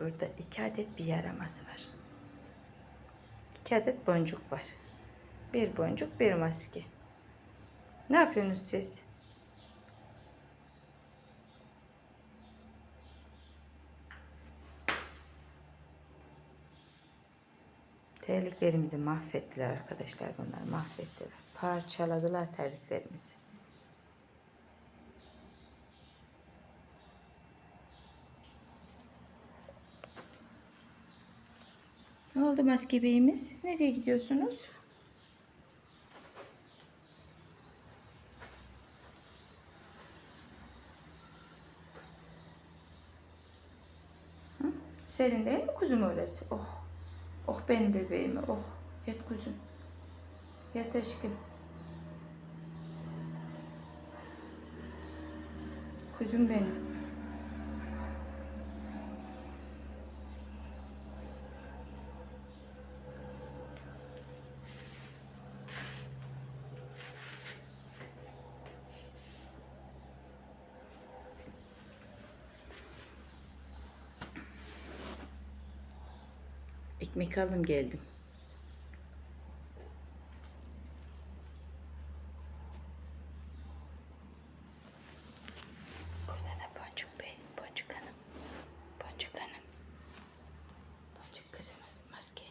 Burada iki adet bir yaramaz var. İki adet boncuk var. Bir boncuk, bir maske. Ne yapıyorsunuz siz? Terliklerimizi mahvettiler arkadaşlar bunlar mahvettiler. Parçaladılar terliklerimizi. Ne oldu maske beyimiz? Nereye gidiyorsunuz? Hı? Serin değil mi kuzum orası? Oh. Oh benim bebeğim. Oh. Yat kuzum. Yat aşkım. Kuzum benim. Ekmek aldım geldim. Burada da Boncuk Bey, Boncuk Hanım, Boncuk Hanım. Boncuk kızımız maske,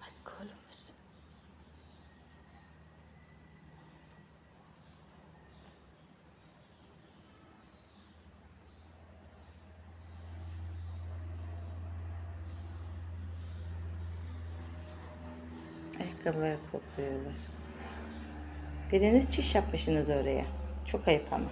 maske oğlumuz. Ayakkabıları kokluyorlar. Biriniz çiş yapmışsınız oraya. Çok ayıp ama.